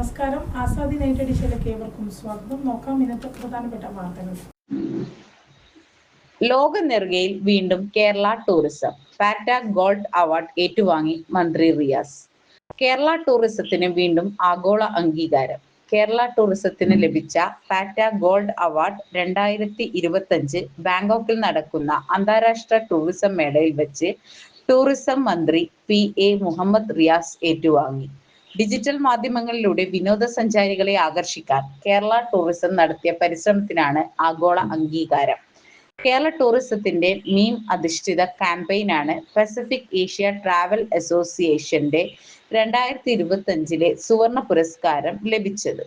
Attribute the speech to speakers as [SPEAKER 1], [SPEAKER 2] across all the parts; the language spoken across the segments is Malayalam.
[SPEAKER 1] നമസ്കാരം. ആസാദി നൈറ്റ് എഡിഷനിലേക്ക് ഏവർക്കും സ്വാഗതം. നോക്കാം ഇന്നത്തെ പ്രധാനപ്പെട്ട വാർത്തകൾ.
[SPEAKER 2] ലോക നെറുകയിൽ വീണ്ടും Kerala tourism. PATA gold award ഏറ്റുവാങ്ങി മന്ത്രി റിയാസ്. കേരള ടൂറിസത്തിന് വീണ്ടും ആഗോള അംഗീകാരം. കേരള ടൂറിസത്തിന് ലഭിച്ച പാറ്റ ഗോൾഡ് അവാർഡ് രണ്ടായിരത്തി ഇരുപത്തഞ്ച് ബാങ്കോക്കിൽ നടക്കുന്ന അന്താരാഷ്ട്ര ടൂറിസം മേളയിൽ വെച്ച് ടൂറിസം മന്ത്രി പി എ മുഹമ്മദ് റിയാസ് ഏറ്റുവാങ്ങി. ഡിജിറ്റൽ മാധ്യമങ്ങളിലൂടെ വിനോദസഞ്ചാരികളെ ആകർഷിക്കാൻ കേരള ടൂറിസം നടത്തിയ പരിശ്രമത്തിനാണ് ആഗോള അംഗീകാരം. കേരള ടൂറിസത്തിന്റെ മീം അധിഷ്ഠിത ക്യാമ്പയിനാണ് പസഫിക് ഏഷ്യ ട്രാവൽ അസോസിയേഷന്റെ രണ്ടായിരത്തി ഇരുപത്തി അഞ്ചിലെ സുവർണ പുരസ്കാരം ലഭിച്ചത്.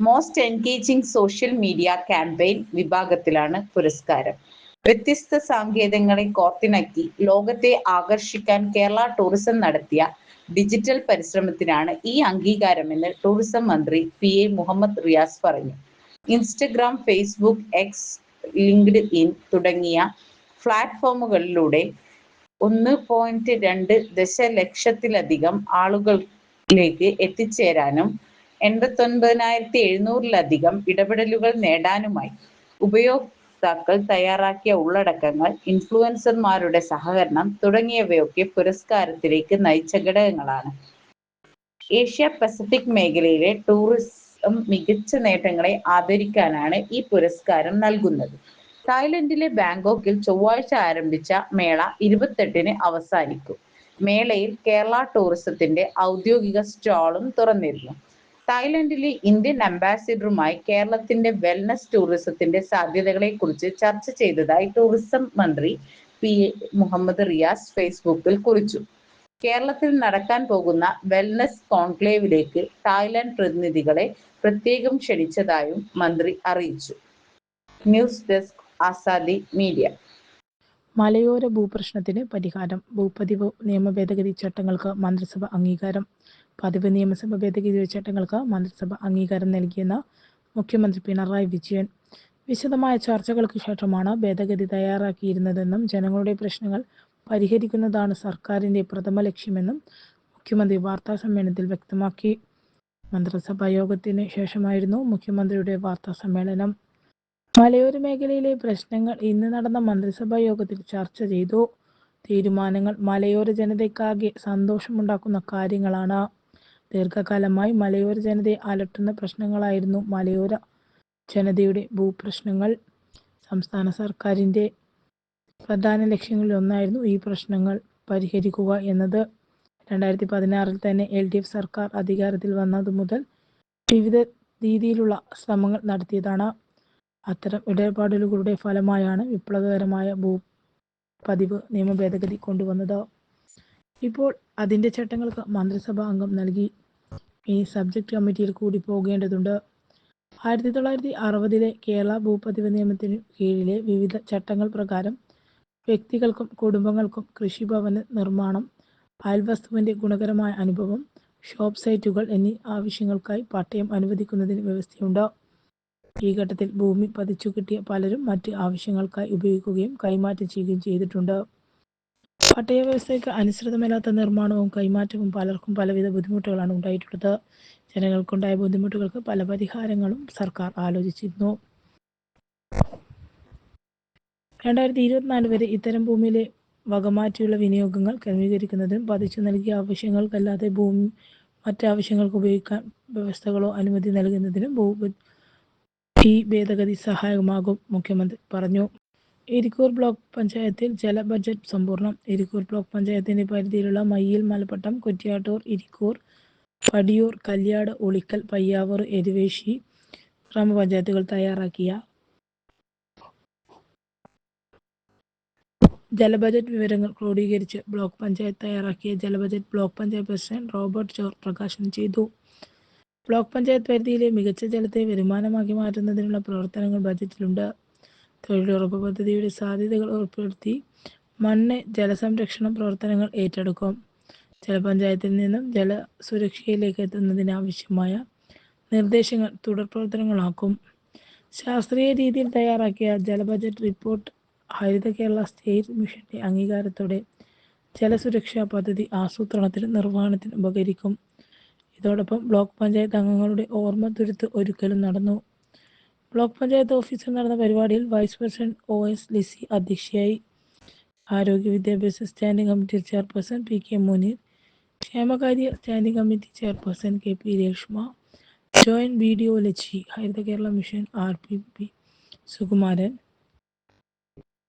[SPEAKER 2] Most engaging social media campaign വിഭാഗത്തിലാണ് പുരസ്കാരം. വ്യത്യസ്ത സാങ്കേതങ്ങളെ കോർത്തിണക്കി ലോകത്തെ ആകർഷിക്കാൻ കേരള ടൂറിസം നടത്തിയ ഡിജിറ്റൽ പരിശ്രമത്തിനാണ് ഈ അംഗീകാരമെന്ന് ടൂറിസം മന്ത്രി പി എ മുഹമ്മദ് റിയാസ് പറഞ്ഞു. Instagram Facebook X LinkedIn തുടങ്ങിയ പ്ലാറ്റ്ഫോമുകളിലൂടെ ഒന്ന് പോയിന്റ് രണ്ട് ദശലക്ഷത്തിലധികം ആളുകളിലേക്ക് എത്തിച്ചേരാനും എൺപത്തൊൻപതിനായിരത്തി എഴുന്നൂറിലധികം ഇടപെടലുകൾ നേടാനുമായി ഉപയോക്താക്കൾ തയ്യാറാക്കിയ ഉള്ളടക്കങ്ങൾ ഇൻഫ്ലുവൻസർമാരുടെ സഹകരണം തുടങ്ങിയവയൊക്കെ പുരസ്കാരത്തിലേക്ക് നയിച്ച ഘടകങ്ങളാണ്. ഏഷ്യ പസഫിക് മേഖലയിലെ ടൂറിസം മികച്ച നേട്ടങ്ങളെ ആദരിക്കാനാണ് ഈ പുരസ്കാരം നൽകുന്നത്. തായ്ലൻഡിലെ ബാങ്കോക്കിൽ ചൊവ്വാഴ്ച ആരംഭിച്ച മേള ഇരുപത്തെട്ടിന് അവസാനിക്കും. മേളയിൽ കേരള ടൂറിസത്തിന്റെ ഔദ്യോഗിക സ്റ്റാളും തുറന്നിരുന്നു. തായ്ലൻഡിലെ ഇന്ത്യൻ അംബാസിഡറുമായി കേരളത്തിന്റെ വെൽനസ് ടൂറിസത്തിന്റെ സാധ്യതകളെ കുറിച്ച് ചർച്ച ചെയ്തതായി ടൂറിസം മന്ത്രി പി. മുഹമ്മദ് റിയാസ് ഫേസ്ബുക്കിൽ കുറിച്ചു. കേരളത്തിൽ നടക്കാൻ പോകുന്ന വെൽനസ് കോൺക്ലേവിലേക്ക് തായ്ലൻഡ് പ്രതിനിധികളെ പ്രത്യേകം ക്ഷണിച്ചതായും മന്ത്രി അറിയിച്ചു. News desk Azadi media.
[SPEAKER 1] മലയോര ഭൂപ്രശ്നത്തിന് പരിഹാരം ഭൂപതിവ് നിയമ ഭേദഗതി ചട്ടങ്ങൾക്ക് മന്ത്രിസഭ അംഗീകാരം പതിവ് നിയമസഭ ഭേദഗതി ചട്ടങ്ങൾക്ക് മന്ത്രിസഭ അംഗീകാരം നൽകിയെന്ന് മുഖ്യമന്ത്രി പിണറായി വിജയൻ. വിശദമായ ചർച്ചകൾക്ക് ശേഷമാണ് ഭേദഗതി തയ്യാറാക്കിയിരുന്നതെന്നും ജനങ്ങളുടെ പ്രശ്നങ്ങൾ പരിഹരിക്കുന്നതാണ് സർക്കാരിന്റെ പ്രഥമ ലക്ഷ്യമെന്നും മുഖ്യമന്ത്രി വാർത്താ സമ്മേളനത്തിൽ വ്യക്തമാക്കി. മന്ത്രിസഭാ യോഗത്തിന് ശേഷമായിരുന്നു മുഖ്യമന്ത്രിയുടെ വാർത്താ സമ്മേളനം. മലയോര മേഖലയിലെ പ്രശ്നങ്ങൾ ഇന്ന് നടന്ന മന്ത്രിസഭാ യോഗത്തിൽ ചർച്ച ചെയ്തു. തീരുമാനങ്ങൾ മലയോര ജനതയ്ക്കാകെ സന്തോഷമുണ്ടാക്കുന്ന കാര്യങ്ങളാണ്. ദീർഘകാലമായി മലയോര ജനതയെ അലട്ടുന്ന പ്രശ്നങ്ങളായിരുന്നു മലയോര ജനതയുടെ ഭൂപ്രശ്നങ്ങൾ. സംസ്ഥാന സർക്കാരിന്റെ പ്രധാന ലക്ഷ്യങ്ങളിൽ ഒന്നായിരുന്നു ഈ പ്രശ്നങ്ങൾ പരിഹരിക്കുക എന്നത്. രണ്ടായിരത്തി പതിനാറിൽ തന്നെ എൽ ഡി എഫ് സർക്കാർ അധികാരത്തിൽ വന്നത് മുതൽ വിവിധ രീതിയിലുള്ള ശ്രമങ്ങൾ നടത്തിയതാണ്. അത്തരം ഇടപാടുകളുടെ ഫലമായാണ് വിപ്ലവകരമായ ഭൂ പതിവ് നിയമ ഭേദഗതി കൊണ്ടുവന്നത്. ഇപ്പോൾ അതിന്റെ ചട്ടങ്ങൾക്ക് മന്ത്രിസഭാ അംഗം നൽകി ഈ സബ്ജക്ട് കമ്മിറ്റിയിൽ കൂടി പോകേണ്ടതുണ്ട്. ആയിരത്തി തൊള്ളായിരത്തി അറുപതിലെ കേരള ഭൂപതിവ് നിയമത്തിന് കീഴിലെ വിവിധ ചട്ടങ്ങൾ പ്രകാരം വ്യക്തികൾക്കും കുടുംബങ്ങൾക്കും കൃഷിഭവന നിർമ്മാണം അയൽവസ്തുവിന്റെ ഗുണകരമായ അനുഭവം ഷോപ്പ് സൈറ്റുകൾ എന്നീ ആവശ്യങ്ങൾക്കായി പട്ടയം അനുവദിക്കുന്നതിന് വ്യവസ്ഥയുണ്ട്. ഈ ഘട്ടത്തിൽ ഭൂമി പതിച്ചു കിട്ടിയ പലരും മറ്റ് ആവശ്യങ്ങൾക്കായി ഉപയോഗിക്കുകയും കൈമാറ്റം ചെയ്യുകയും ചെയ്തിട്ടുണ്ട്. പട്ടയ വ്യവസ്ഥയ്ക്ക് അനുസൃതമല്ലാത്ത നിർമ്മാണവും കൈമാറ്റവും പലർക്കും പലവിധ ബുദ്ധിമുട്ടുകളാണ് ഉണ്ടായിട്ടുള്ളത്. ജനങ്ങൾക്കുണ്ടായ ബുദ്ധിമുട്ടുകൾക്ക് പല പരിഹാരങ്ങളും സർക്കാർ ആലോചിച്ചിരുന്നു. രണ്ടായിരത്തി ഇരുപത്തിനാല് വരെ ഇത്തരം ഭൂമിയിലെ വകമാറ്റിയുള്ള വിനിയോഗങ്ങൾ ക്രമീകരിക്കുന്നതിനും പതിച്ചു നൽകിയ ആവശ്യങ്ങൾക്കല്ലാതെ ഭൂമി മറ്റാവശ്യങ്ങൾക്ക് ഉപയോഗിക്കാൻ വ്യവസ്ഥകളോ അനുമതി നൽകുന്നതിനും ഭൂ ഈ ഭേദഗതി സഹായകമാകും മുഖ്യമന്ത്രി പറഞ്ഞു. ഇരിക്കൂർ ബ്ലോക്ക് പഞ്ചായത്തിൽ ജല ബജറ്റ് സമ്പൂർണം. ഇരിക്കൂർ ബ്ലോക്ക് പഞ്ചായത്തിന്റെ പരിധിയിലുള്ള മയ്യിൽ മലപ്പട്ടം കുറ്റ്യാട്ടൂർ ഇരിക്കൂർ പടിയൂർ കല്യാട് ഒളിക്കൽ പയ്യാവൂർ എരുവേശി ഗ്രാമപഞ്ചായത്തുകൾ തയ്യാറാക്കിയ ജല ബജറ്റ് വിവരങ്ങൾ ക്രോഡീകരിച്ച് ബ്ലോക്ക് പഞ്ചായത്ത് തയ്യാറാക്കിയ ജല budget block panchayat president Robert ജോർ പ്രകാശനം ചെയ്തു. ബ്ലോക്ക് പഞ്ചായത്ത് പരിധിയിലെ മികച്ച ജലത്തെ വരുമാനമാക്കി മാറ്റുന്നതിനുള്ള പ്രവർത്തനങ്ങൾ ബജറ്റിലുണ്ട്. തൊഴിലുറപ്പ് പദ്ധതിയുടെ സാധ്യതകൾ ഉൾപ്പെടുത്തി മണ്ണ് ജലസംരക്ഷണ പ്രവർത്തനങ്ങൾ ഏറ്റെടുക്കും. ജലപഞ്ചായത്തിൽ നിന്നും ജല സുരക്ഷയിലേക്ക് എത്തുന്നതിനാവശ്യമായ നിർദ്ദേശങ്ങൾ തുടർ പ്രവർത്തനങ്ങളാക്കും. ശാസ്ത്രീയ രീതിയിൽ തയ്യാറാക്കിയ ജല budget report Haritha Kerala state മിഷന്റെ അംഗീകാരത്തോടെ ജലസുരക്ഷാ പദ്ധതി ആസൂത്രണത്തിനും നിർവഹണത്തിനും ഉപകരിക്കും. ഇതോടൊപ്പം ബ്ലോക്ക് പഞ്ചായത്ത് അംഗങ്ങളുടെ ഓർമ്മ തുരുത്ത് ഒരുക്കലും നടന്നു. ബ്ലോക്ക് പഞ്ചായത്ത് ഓഫീസിൽ നടന്ന പരിപാടിയിൽ vice president O S Lissy അധ്യക്ഷയായി. ആരോഗ്യ വിദ്യാഭ്യാസ standing committee chairperson P K Muneer ക്ഷേമകാര്യ standing committee chairperson K P Reshma joint B D O Lachi Haritha Kerala mission R P P Sukumaran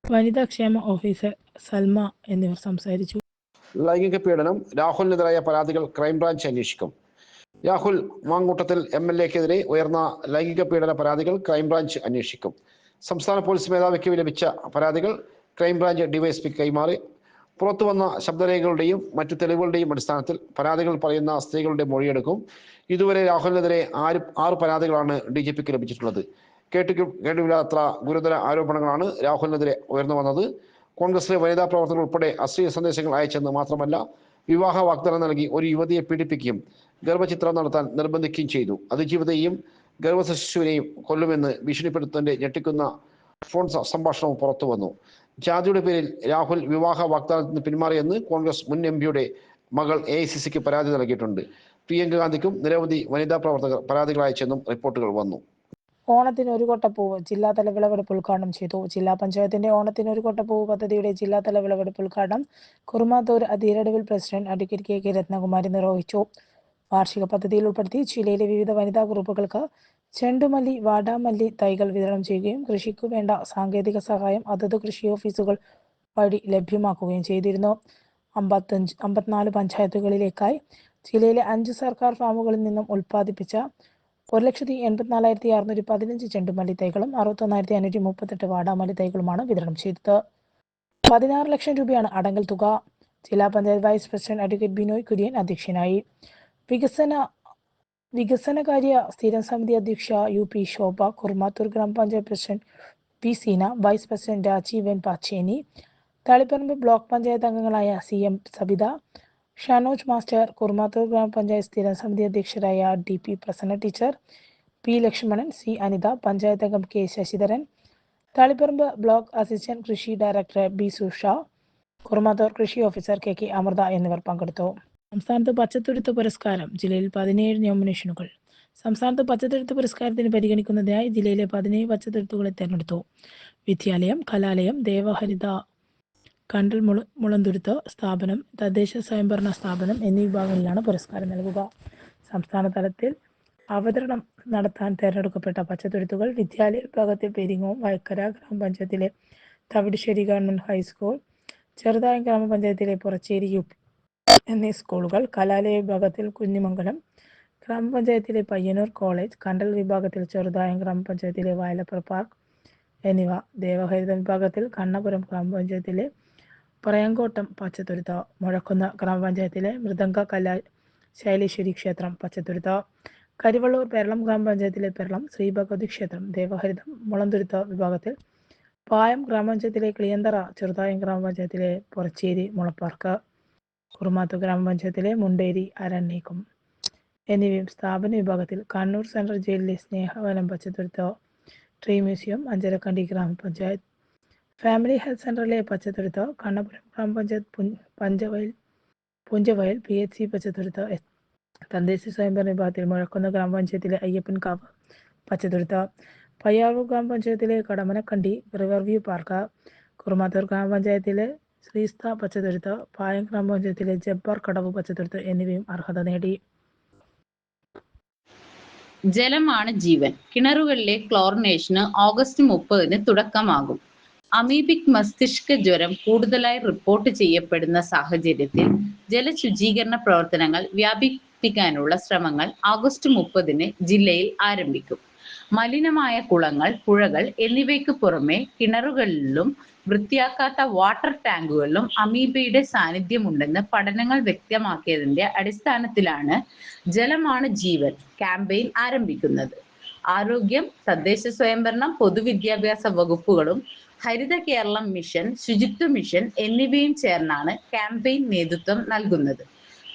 [SPEAKER 1] വനിതാ ക്ഷേമ ഓഫീസർ സൽമ എന്നിവർ സംസാരിച്ചു.
[SPEAKER 3] ലൈംഗിക പീഡനം രാഹുലിനെതിരായ പരാതികൾ ക്രൈംബ്രാഞ്ച് അന്വേഷിക്കും. രാഹുൽ മാങ്കൂട്ടത്തിൽ എം എൽ എക്കെതിരെ ഉയർന്ന ലൈംഗിക പീഡന പരാതികൾ ക്രൈംബ്രാഞ്ച് അന്വേഷിക്കും. സംസ്ഥാന പോലീസ് മേധാവിക്ക് ലഭിച്ച പരാതികൾ ക്രൈംബ്രാഞ്ച് ഡിവൈഎസ്പി കൈമാറി. പുറത്തു വന്ന ശബ്ദരേഖകളുടെയും മറ്റു തെളിവുകളുടെയും അടിസ്ഥാനത്തിൽ പരാതികൾ പറയുന്ന സ്ത്രീകളുടെ മൊഴിയെടുക്കും. ഇതുവരെ രാഹുലിനെതിരെ ആറ് ആറ് പരാതികളാണ് ഡി ജി പിക്ക് ലഭിച്ചിട്ടുള്ളത്. കേട്ടു കേട്ടുമില്ലാത്ത ഗുരുതര ആരോപണങ്ങളാണ് രാഹുലിനെതിരെ ഉയർന്നു വന്നത്. കോൺഗ്രസിലെ വനിതാ പ്രവർത്തകർ ഉൾപ്പെടെ അശ്ലീല സന്ദേശങ്ങൾ അയച്ചെന്ന് മാത്രമല്ല വിവാഹ വാഗ്ദാനം നൽകി ഒരു യുവതിയെ പീഡിപ്പിക്കുകയും ഗർഭചിത്രം നടത്താൻ നിർബന്ധിക്കുകയും ചെയ്തു. അതിജീവിതയെയും ഗർഭശിശുവിനെയും കൊല്ലുമെന്ന് ഭീഷണിപ്പെടുത്തന്റെ ഞെട്ടിക്കുന്ന ഫോൺ സംഭാഷണവും പുറത്തു വന്നു. ജാതിയുടെ പേരിൽ രാഹുൽ വിവാഹ വാഗ്ദാനത്തിന് പിന്മാറിയെന്ന് കോൺഗ്രസ് മുൻ എം പിയുടെ മകൾ എ ഐ സി സിക്ക് പരാതി നൽകിയിട്ടുണ്ട്. പ്രിയങ്ക ഗാന്ധിക്കും നിരവധി വനിതാ പ്രവർത്തകർ പരാതികൾ റിപ്പോർട്ടുകൾ വന്നു.
[SPEAKER 1] ഓണത്തിന് ഒരു കൊട്ടപ്പൂവ് ജില്ലാതല വിളവെടുപ്പ് ഉദ്ഘാടനം ചെയ്തു. ജില്ലാ പഞ്ചായത്തിന്റെ ഓണത്തിന് ഒരു കൊട്ടപ്പൂവ് പദ്ധതിയുടെ ജില്ലാതല വിളവെടുപ്പ് ഉദ്ഘാടനം Kurumathur അധീരടവിൽ president advocate K K Rathnakumari നിർവഹിച്ചു. വാർഷിക പദ്ധതിയിൽ ഉൾപ്പെടുത്തി ജില്ലയിലെ വിവിധ വനിതാ ഗ്രൂപ്പുകൾക്ക് ചെണ്ടുമല്ലി വാടാമല്ലി തൈകൾ വിതരണം ചെയ്യുകയും കൃഷിക്കു വേണ്ട സാങ്കേതിക സഹായം അതത് കൃഷി ഓഫീസുകൾ വഴി ലഭ്യമാക്കുകയും ചെയ്തിരുന്നു. അമ്പത്തഞ്ച് അമ്പത്തിനാല് പഞ്ചായത്തുകളിലേക്കായി ജില്ലയിലെ അഞ്ച് സർക്കാർ ഫാമുകളിൽ നിന്നും ഉൽപ്പാദിപ്പിച്ച ഒരു ലക്ഷത്തി എൺപത്തിനാലായിരത്തി അറുന്നൂറ്റി പതിനഞ്ച് ചെണ്ടുമല്ലി തൈകളും അറുപത്തൊന്നായിരത്തി അഞ്ഞൂറ്റി മുപ്പത്തെട്ട് വാടാമല്ലി തൈകളുമാണ് വിതരണം ചെയ്തത്. പതിനാറ് ലക്ഷം രൂപയാണ് അടങ്കൽ തുക. ജില്ലാ panchayat vice president advocate Binoy Kurian അധ്യക്ഷനായി. വികസന വികസനകാര്യ സ്ഥിരം സമിതി അധ്യക്ഷ യു പി ശോഭ കുർമാത്തൂർ ഗ്രാമപഞ്ചായത്ത് president P Seena vice president Rajeevan Pachcheni Taliparamba block panchayat അംഗങ്ങളായ C M Sabitha Shanoj master Kurumathur ഗ്രാമപഞ്ചായത്ത് സ്ഥിരം സമിതി അധ്യക്ഷരായ D P Prasanna teacher P Lakshmanan C Anitha panchayat അംഗം K Sasidharan Taliparamba block assistant കൃഷി ഡയറക്ടർ ബി സുഷ കുർമാത്തൂർ കൃഷി ഓഫീസർ കെ കെ അമൃത എന്നിവർ പങ്കെടുത്തു. സംസ്ഥാനത്ത് പച്ചത്തുരുത്ത് പുരസ്കാരം ജില്ലയിൽ പതിനേഴ് നോമിനേഷനുകൾ. സംസ്ഥാനത്ത് പച്ചത്തുരുത്ത് പുരസ്കാരത്തിന് പരിഗണിക്കുന്നതിനായി ജില്ലയിലെ പതിനേഴ് പച്ചത്തുരുത്തുകളെ തിരഞ്ഞെടുത്തു. വിദ്യാലയം കലാലയം ദേവഹരിത കണ്ടൽ മുള മുളന്തുരുത്ത് സ്ഥാപനം തദ്ദേശ സ്വയംഭരണ സ്ഥാപനം എന്നീ വിഭാഗങ്ങളിലാണ് പുരസ്കാരം നൽകുക. സംസ്ഥാന തലത്തിൽ അവതരണം നടത്താൻ തിരഞ്ഞെടുക്കപ്പെട്ട പച്ചത്തുരുത്തുകൾ വിദ്യാലയ വിഭാഗത്തിൽ പെരിങ്ങോം വയക്കര ഗ്രാമപഞ്ചായത്തിലെ തവിടുശ്ശേരി ഗവൺമെന്റ് ഹൈസ്കൂൾ ചെറുതായം ഗ്രാമപഞ്ചായത്തിലെ പുറച്ചേരി യു പി എന്നീ സ്കൂളുകൾ കലാലയ വിഭാഗത്തിൽ കുഞ്ഞിമംഗലം ഗ്രാമപഞ്ചായത്തിലെ പയ്യന്നൂർ കോളേജ് കണ്ടൽ വിഭാഗത്തിൽ ചെറുതായം ഗ്രാമപഞ്ചായത്തിലെ വയലപ്പുറ പാർക്ക് എന്നിവ ദേവഹരിത വിഭാഗത്തിൽ കണ്ണപുരം ഗ്രാമപഞ്ചായത്തിലെ പ്രയങ്കോട്ടം പച്ചത്തുരുത്ത മുഴക്കുന്ന ഗ്രാമപഞ്ചായത്തിലെ മൃദംഗ കലാ ശൈലേശ്വരി ക്ഷേത്രം പച്ചത്തുരുത്ത കരിവള്ളൂർ പെരളം ഗ്രാമപഞ്ചായത്തിലെ പെരളം ശ്രീ ഭഗവതി ക്ഷേത്രം ദേവഹരിതം മുളന്തുരുത്ത വിഭാഗത്തിൽ പായം ഗ്രാമപഞ്ചായത്തിലെ കിളിയന്തറ ചെറുതായം ഗ്രാമപഞ്ചായത്തിലെ പുറച്ചേരി മുളപ്പാർക്ക് കുറുമാത്തൂർ ഗ്രാമപഞ്ചായത്തിലെ മുണ്ടേരി അരണ്യക്കും എന്നിവയും സ്ഥാപന വിഭാഗത്തിൽ കണ്ണൂർ സെൻട്രൽ ജയിലിലെ സ്നേഹവനം പച്ചത്തുരുത്തോ ട്രീ മ്യൂസിയം അഞ്ചരക്കണ്ടി ഗ്രാമപഞ്ചായത്ത് ഫാമിലി ഹെൽത്ത് സെന്ററിലെ പച്ചത്തുരുത്തോ കണ്ണപുരം ഗ്രാമപഞ്ചായത്ത് Panchavayal Punchavayal P H C പച്ചത്തുരുത്തോ തദ്ദേശ സ്വയംഭരണ വിഭാഗത്തിൽ മുഴക്കുന്ന ഗ്രാമപഞ്ചായത്തിലെ അയ്യപ്പൻകാവ് പച്ചത്തുരുത്തോ പയ്യാവൂർ ഗ്രാമപഞ്ചായത്തിലെ Kadamanakandy river view park Kurumathur ഗ്രാമപഞ്ചായത്തിലെ ശ്രീസ്ഥ പച്ചത്തുരുത്ത് പായം ഗ്രാമപഞ്ചായത്തിലെ ജബ്ബാർ കടവ് പച്ചത്തുരുത്ത് എന്നിവയും അർഹത നേടി.
[SPEAKER 2] ജലമാണ് ജീവൻ. കിണറുകളിലെ ക്ലോറിനേഷന് ഓഗസ്റ്റ് മുപ്പതിന് തുടക്കമാകും. അമീബിക് മസ്തിഷ്ക ജ്വരം കൂടുതലായി റിപ്പോർട്ട് ചെയ്യപ്പെടുന്ന സാഹചര്യത്തിൽ ജലശുചീകരണ പ്രവർത്തനങ്ങൾ വ്യാപിപ്പിക്കാനുള്ള ശ്രമങ്ങൾ ആഗസ്റ്റ് മുപ്പതിന് ജില്ലയിൽ ആരംഭിക്കും. മലിനമായ കുളങ്ങൾ പുഴകൾ എന്നിവയ്ക്ക് പുറമെ കിണറുകളിലും വൃത്തിയാക്കാത്ത വാട്ടർ ടാങ്കുകളിലും അമീബയുടെ സാന്നിധ്യമുണ്ടെന്ന് പഠനങ്ങൾ വ്യക്തമാക്കിയതിന്റെ അടിസ്ഥാനത്തിലാണ് ജലമാണ് ജീവൻ ക്യാമ്പയിൻ ആരംഭിക്കുന്നത്. ആരോഗ്യം തദ്ദേശ സ്വയംഭരണം പൊതുവിദ്യാഭ്യാസ വകുപ്പുകളും ഹരിത കേരളം മിഷൻ ശുചിത്വ മിഷൻ എന്നിവയും ചേർന്നാണ് ക്യാമ്പയിൻ നേതൃത്വം നൽകുന്നത്.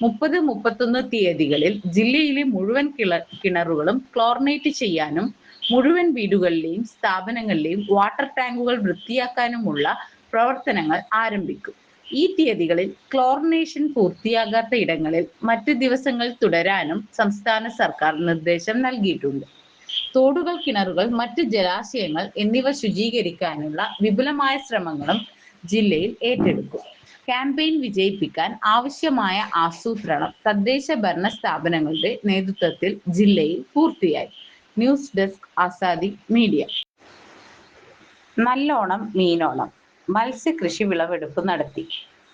[SPEAKER 2] മുപ്പത് മുപ്പത്തൊന്ന് തീയതികളിൽ ജില്ലയിലെ മുഴുവൻ കിള കിണറുകളും ക്ലോറിനേറ്റ് ചെയ്യാനും മുഴുവൻ വീടുകളിലെയും സ്ഥാപനങ്ങളിലെയും വാട്ടർ ടാങ്കുകൾ വൃത്തിയാക്കാനുമുള്ള പ്രവർത്തനങ്ങൾ ആരംഭിക്കും. ഈ തീയതികളിൽ ക്ലോറിനേഷൻ പൂർത്തിയാകാത്ത ഇടങ്ങളിൽ മറ്റ് ദിവസങ്ങൾ തുടരാനും സംസ്ഥാന സർക്കാർ നിർദ്ദേശം നൽകിയിട്ടുണ്ട്. തോടുകൾ കിണറുകൾ മറ്റ് ജലാശയങ്ങൾ എന്നിവ ശുചീകരിക്കാനുള്ള വിപുലമായ ശ്രമങ്ങളും ജില്ലയിൽ ഏറ്റെടുക്കും. ക്യാമ്പയിൻ വിജയിപ്പിക്കാൻ ആവശ്യമായ ആസൂത്രണം തദ്ദേശ ഭരണ സ്ഥാപനങ്ങളുടെ നേതൃത്വത്തിൽ ജില്ലയിൽ പൂർത്തിയായി. News desk Azadi media. നല്ലോണം മീനോണം മത്സ്യകൃഷി വിളവെടുപ്പ് നടത്തി.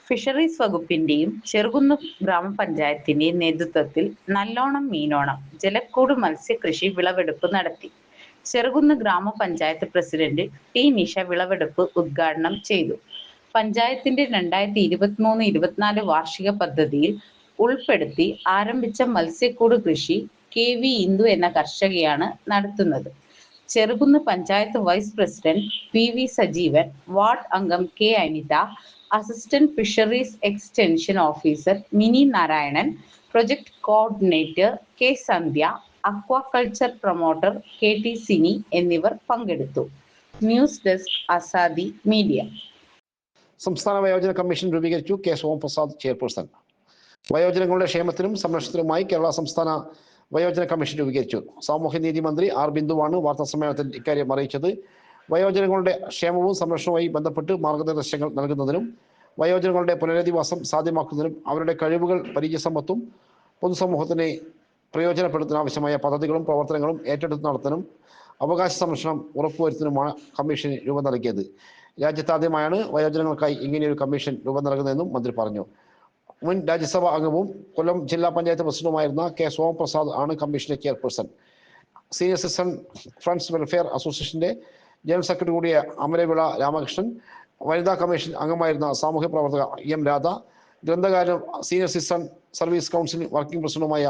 [SPEAKER 2] ഫിഷറീസ് വകുപ്പിന്റെയും ചെറുകുന്ന് ഗ്രാമപഞ്ചായത്തിന്റെയും നേതൃത്വത്തിൽ നല്ലോണം മീനോണം ജലക്കൂട് മത്സ്യകൃഷി വിളവെടുപ്പ് നടത്തി. ചെറുകുന്ന് ഗ്രാമപഞ്ചായത്ത് പ്രസിഡന്റ് ടി നിഷ വിളവെടുപ്പ് ഉദ്ഘാടനം ചെയ്തു. പഞ്ചായത്തിന്റെ രണ്ടായിരത്തി ഇരുപത്തിമൂന്ന് ഇരുപത്തിനാല് വാർഷിക പദ്ധതിയിൽ ഉൾപ്പെടുത്തി ആരംഭിച്ച മത്സ്യക്കൂട് കൃഷി കെ വി ഇന്ദു എന്ന കർഷകയാണ് നടത്തുന്നത്. Cherukunnu panchayat vice president P V Sajeevan ward അംഗം K Anitha assistant fisheries extension officer Mini Narayanan project coordinator K Sandhya aquaculture promoter K T Sini എന്നിവർ പങ്കെടുത്തു. News desk Azadi media.
[SPEAKER 3] സംസ്ഥാന വയോജന കമ്മീഷൻ രൂപീകരിച്ചു കെ സോമപ്രസാദ് ചെയർപേഴ്സൺ. വയോജനങ്ങളുടെ ക്ഷേമത്തിനും സംരക്ഷണത്തിനുമായി കേരള സംസ്ഥാന വയോജന കമ്മീഷൻ രൂപീകരിച്ചു. സാമൂഹ്യനീതി മന്ത്രി ആർ ബിന്ദുവാണ് വാർത്താ സമ്മേളനത്തിൽ ഇക്കാര്യം അറിയിച്ചത്. വയോജനങ്ങളുടെ ക്ഷേമവും സംരക്ഷണവുമായി ബന്ധപ്പെട്ട് മാർഗനിർദ്ദേശങ്ങൾ നൽകുന്നതിനും വയോജനങ്ങളുടെ പുനരധിവാസം സാധ്യമാക്കുന്നതിനും അവരുടെ കഴിവുകൾ പരിചയസമ്പത്തും പൊതുസമൂഹത്തിനെ പ്രയോജനപ്പെടുത്താൻ ആവശ്യമായ പദ്ധതികളും പ്രവർത്തനങ്ങളും ഏറ്റെടുത്ത് നടത്താനും അവകാശ സംരക്ഷണം ഉറപ്പുവരുത്തുന്നതിനുമാണ് കമ്മീഷൻ രൂപം നൽകിയത്. രാജ്യത്താദ്യമായാണ് വയോജനങ്ങൾക്കായി ഇങ്ങനെയൊരു കമ്മീഷൻ രൂപം നൽകുന്നതെന്നും മന്ത്രി പറഞ്ഞു. മുൻ രാജ്യസഭാ അംഗവും കൊല്ലം ജില്ലാ പഞ്ചായത്ത് പ്രസിഡന്റുമായിരുന്ന കെ സോമപ്രസാദ് ആണ് കമ്മീഷന്റെ chairperson. Senior citizen friends welfare അസോസിയേഷന്റെ ജനറൽ സെക്രട്ടറി കൂടിയ അമരവിള രാമകൃഷ്ണൻ വനിതാ കമ്മീഷൻ അംഗമായിരുന്ന സാമൂഹ്യ പ്രവർത്തക M Radha ഗ്രന്ഥകാരനും senior citizen service council working പ്രസിഡന്റുമായ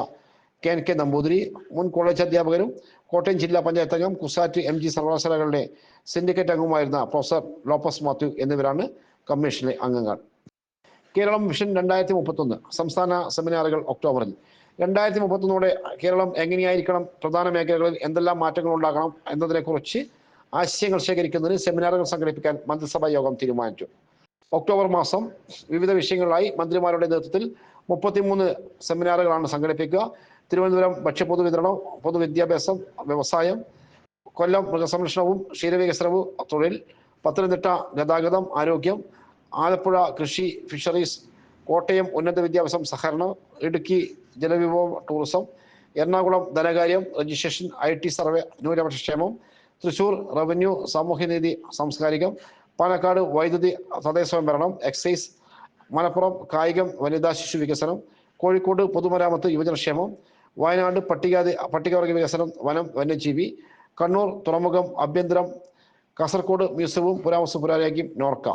[SPEAKER 3] കെ എൻ കെ നമ്പൂതിരി മുൻ കോളേജ് അധ്യാപകരും കോട്ടയം ജില്ലാ പഞ്ചായത്ത് അംഗം കുസാറ്റ് എം ജി സർവകലാശാലകളുടെ സിൻഡിക്കേറ്റ് അംഗവുമായിരുന്ന പ്രൊഫസർ ലോപ്പസ് മാത്യു എന്നിവരാണ് കമ്മീഷനിലെ അംഗങ്ങൾ. കേരളം വിഷൻ രണ്ടായിരത്തി മുപ്പത്തൊന്ന് സംസ്ഥാന സെമിനാറുകൾ ഒക്ടോബറിൽ. രണ്ടായിരത്തി മുപ്പത്തൊന്നോടെ കേരളം എങ്ങനെയായിരിക്കണം? പ്രധാന മേഖലകളിൽ എന്തെല്ലാം മാറ്റങ്ങൾ ഉണ്ടാക്കണം എന്നതിനെക്കുറിച്ച് ആശയങ്ങൾ ശേഖരിക്കുന്നതിന് സെമിനാറുകൾ സംഘടിപ്പിക്കാൻ മന്ത്രിസഭാ യോഗം തീരുമാനിച്ചു. ഒക്ടോബർ മാസം വിവിധ വിഷയങ്ങളിലായി മന്ത്രിമാരുടെ നേതൃത്വത്തിൽ മുപ്പത്തിമൂന്ന് സെമിനാറുകളാണ് സംഘടിപ്പിക്കുക. തിരുവനന്തപുരം ഭക്ഷ്യപൊതുവിതരണം പൊതുവിദ്യാഭ്യാസം വ്യവസായം കൊല്ലം മൃഗസംരക്ഷണവും ക്ഷീരവികസനവും തൊഴിൽ പത്തനംതിട്ട ഗതാഗതം ആരോഗ്യം ആലപ്പുഴ കൃഷി ഫിഷറീസ് കോട്ടയം ഉന്നത വിദ്യാഭ്യാസം സഹകരണം ഇടുക്കി ജലവിഭവം ടൂറിസം എറണാകുളം ധനകാര്യം രജിസ്ട്രേഷൻ ഐ ടി സർവേ ന്യൂനപക്ഷ ക്ഷേമം തൃശൂർ റവന്യൂ സാമൂഹ്യനീതി സാംസ്കാരികം പാലക്കാട് വൈദ്യുതി തദ്ദേശ സ്വയംഭരണം എക്സൈസ് മലപ്പുറം കായികം വനിതാ ശിശു വികസനം കോഴിക്കോട് പൊതുമരാമത്ത് യുവജനക്ഷേമം വയനാട് പട്ടികാതി പട്ടികവർഗ വികസനം വനം വന്യജീവി കണ്ണൂർ തുറമുഖം ആഭ്യന്തരം കാസർഗോഡ് മ്യൂസിയവും പുരാവസ്തു പുരാരോഗ്യം നോർക്ക.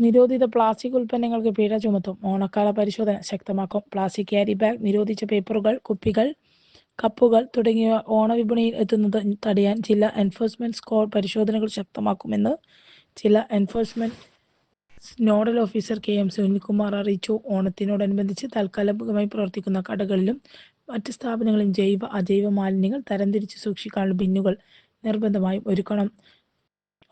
[SPEAKER 1] നിരോധിത പ്ലാസ്റ്റിക് ഉൽപ്പന്നങ്ങൾക്ക് പിഴ ചുമത്തും. ഓണക്കാല പരിശോധന ശക്തമാക്കും. പ്ലാസ്റ്റിക് ക്യാരി ബാഗ് നിരോധിച്ച പേപ്പറുകൾ കുപ്പികൾ കപ്പുകൾ തുടങ്ങിയ ഓണവിപണിയിൽ എത്തുന്നത് തടയാൻ ജില്ലാ എൻഫോഴ്സ്മെന്റ് സ്ക്വാഡ് പരിശോധനകൾ ശക്തമാക്കുമെന്ന് ജില്ലാ enforcement nodal officer K M Sunilkumar അറിയിച്ചു. ഓണത്തിനോടനുബന്ധിച്ച് താൽക്കാലികമായി പ്രവർത്തിക്കുന്ന കടകളിലും മറ്റ് സ്ഥാപനങ്ങളിലും ജൈവ അജൈവ മാലിന്യങ്ങൾ തരംതിരിച്ച് സൂക്ഷിക്കാനുള്ള ബിന്നുകൾ നിർബന്ധമായും ഒരുക്കണം.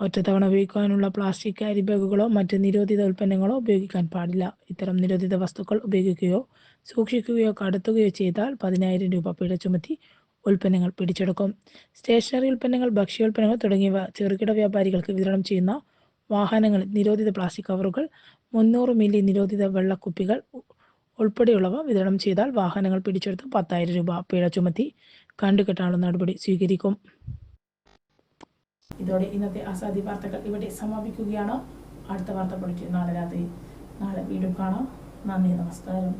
[SPEAKER 1] ഒറ്റത്തവണ ഉപയോഗിക്കാനുള്ള പ്ലാസ്റ്റിക് ക്യാരി ബാഗുകളോ മറ്റ് നിരോധിത ഉൽപ്പന്നങ്ങളോ ഉപയോഗിക്കാൻ പാടില്ല. ഇത്തരം നിരോധിത വസ്തുക്കൾ ഉപയോഗിക്കുകയോ സൂക്ഷിക്കുകയോ കടത്തുകയോ ചെയ്താൽ പതിനായിരം രൂപ പിഴ ചുമത്തി ഉൽപ്പന്നങ്ങൾ പിടിച്ചെടുക്കും. സ്റ്റേഷനറി ഉൽപ്പന്നങ്ങൾ ഭക്ഷ്യോൽപ്പന്നങ്ങൾ തുടങ്ങിയവ ചെറുകിട വ്യാപാരികൾക്ക് വിതരണം ചെയ്യുന്ന വാഹനങ്ങളിൽ നിരോധിത പ്ലാസ്റ്റിക് കവറുകൾ മുന്നൂറ് മില്ലി നിരോധിത വെള്ളക്കുപ്പികൾ ഉൾപ്പെടെയുള്ളവ വിതരണം ചെയ്താൽ വാഹനങ്ങൾ പിടിച്ചെടുത്ത് പത്തായിരം രൂപ പിഴ ചുമത്തി കണ്ടുകെട്ടാനുള്ള നടപടി സ്വീകരിക്കും. ഇതോടെ ഇന്നത്തെ അസാദി വാർത്തകൾ ഇവിടെ സമാപിക്കുകയാണ്. അടുത്ത വാർത്ത പഠിക്കും നാളെ രാത്രി നാളെ വീണ്ടും കാണാം. നന്ദി നമസ്കാരം.